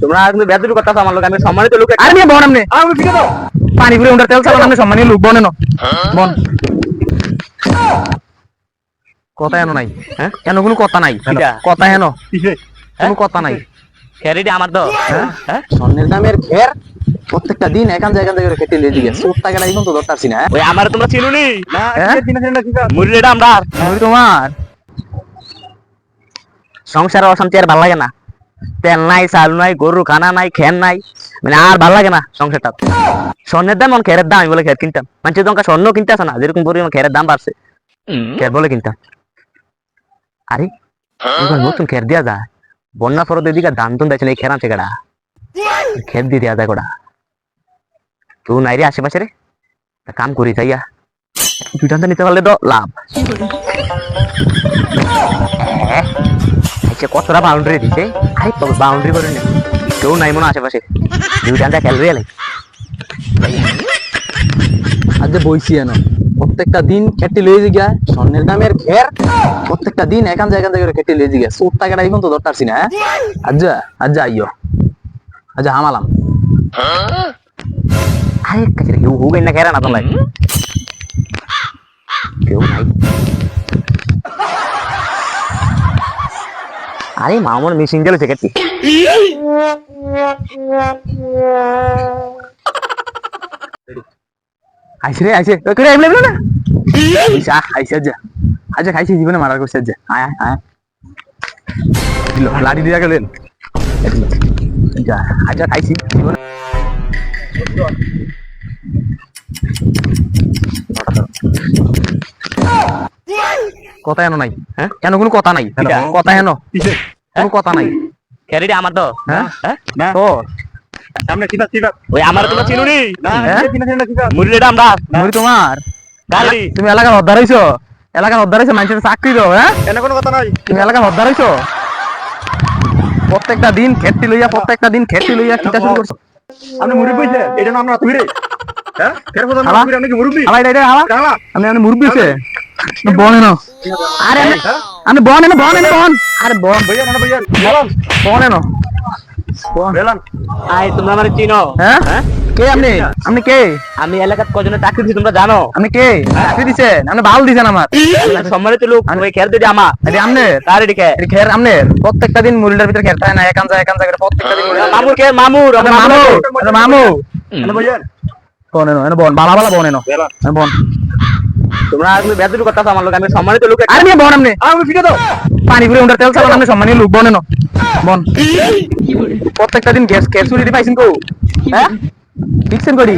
তোমরা কিন্তু বেদুর কথা আমার লোক আমি সম্মানিত লোক আরে নিয়ে বন আমনে আমি ঠিক পানি পুরে উন্ডার তেল চালান আমনে সম্মানীয় লোক বনে ন বন। কথা এনো নাই হ্যাঁ? কেন কোনো কথা নাই? কথা কিসে? কোনো কথা নাই। ক্যারিটি আমার তো হ্যাঁ? স্বর্ণের দামের ঘের প্রত্যেকটা দিন এখান জায়গা জায়গায় কেটে লিয়ে দিকে চোর টাকাটা এখন তো না ওই আমার তোমরা চিনুনি? না হ্যাঁ? চিনা মুরলিটা আমরা। আমি তোমার। সংসারে অশান্তি আর ভালো লাগে না। তেল নাই চাল নাই গরু খানা নাই খেন নাই। মানে আর ভালো লাগে না সংসারটা স্বর্ণের দাম এখন খেরের দাম আমি বলে খের কিনতাম। মানুষের দোকান স্বর্ণ কিনতে আসে না যেরকম পরিমাণ খেরের দাম বাড়ছে খের বলে কিনতাম। আরে নতুন খের দিয়া যায়। বন্যা ফরত এদিকে দান তুন দেখছেন এই খের আনছে কেডা খের দিয়ে দেওয়া যায় কোডা কেউ নাই রে আশেপাশে রে কাম করি যাইয়া দুইটান নিতে পারলে তো লাভ। হ্যাঁ আচ্ছা কতটা বাউন্ডারি দিছে আরে বাউন্ডারি করে নে। কেউ নাই মনে হয় আশেপাশে। দুইটানটা খেলবে এলাই আজ যে বইছি এনো। প্রত্যেকটা দিন কেটে লিয়ে দিকে স্বর্ণের দামের ঘের। প্রত্যেকটা দিন এখান জায়গা জায়গায় কেটে লিয়ে দিকে চোর টাকাটা এখন তো ধরতারছি না আজ্জা আজ্জা আইও আজ হামালাম। আরে কাছে কেউ হুক না খেরা না তোমরা কেউ নাই আরে মামুর মিশিং গেল সেকেন্ড আইসে আইসে করে আইবলে না? আইসা আইসে আজ আজ খাইছি, জীবনে মারার করছে আজ আয় আয় আয়। লাড়ি দিয়া গেলেন। যা আজ খাইছি। জীবনে কথা এনো নাই। হ্যাঁ? কেন কোনো কথা নাই। কথা এনো কোনো কথা নাই। ক্যারিটি আমার তো। হ্যাঁ? হ্যাঁ? তো? সামনে চিনা চিনা ওই আমার না হ্যাঁ? চিনা চিনা চিনা মুরলিটা আমরা। মুড়ি তোমার? গাড়ি। তুমি এলাকার হদ্দার হইছো? এলাকার হদ্দার হইছো মানুষের চাকরি দাও হ্যাঁ? কেন কোনো কথা নাই। তুমি এলাকার হদ্দার হইছো? প্রত্যেকটা দিন খেতি লইয়া প্রত্যেকটা দিন খেতি লইয়া কিতা শুরু করছ? আপনি মুরব্বি কইছে? এটা না আমরা তুই রে। হ্যাঁ? ফের? আপনি কি মুরব্বি? হালাই ডাইরে হালা কালা আমি আমি মুরব্বি হইছে? বন এনো। আরে আমি আমি বন এনো বন এনো বন আরে বন ভাইয়া না ভাইয়া বলান বন এনো বেলান আই তোমরা মানে চিনো হ্যাঁ হ্যাঁ কে আপনি আপনি কে আমি এলাকার কজনে চাকরি দিছি তোমরা জানো আপনি কে চাকরি দিছেন আপনি বাল দিছেন আমার সম্মানিত লোক ওই খের দিদি আমা আরে আমনে কার এদিকে খের আমনে প্রত্যেকটা দিন মুরিটার ভিতরে খের থাকে না একান যায় একান যায় প্রত্যেকটা দিন মামুর কে মামুর মামু মামু ভাইয়া বন এনো এনো বন বালা বালা বন এনো বন তোমরা আসলে বেদুরি কথা আমার লোক আমি সম্মানিত লোক আর নিয়ে বন আমনে আমি ফিরে দাও। পানি পুরে উন্ডার তেল চালান আমনে সম্মানিত লোক বন না বন। প্রত্যেকটা দিন গ্যাস গ্যাস চুরি পাইছেন কো? হ্যাঁ? ঠিকছেন করি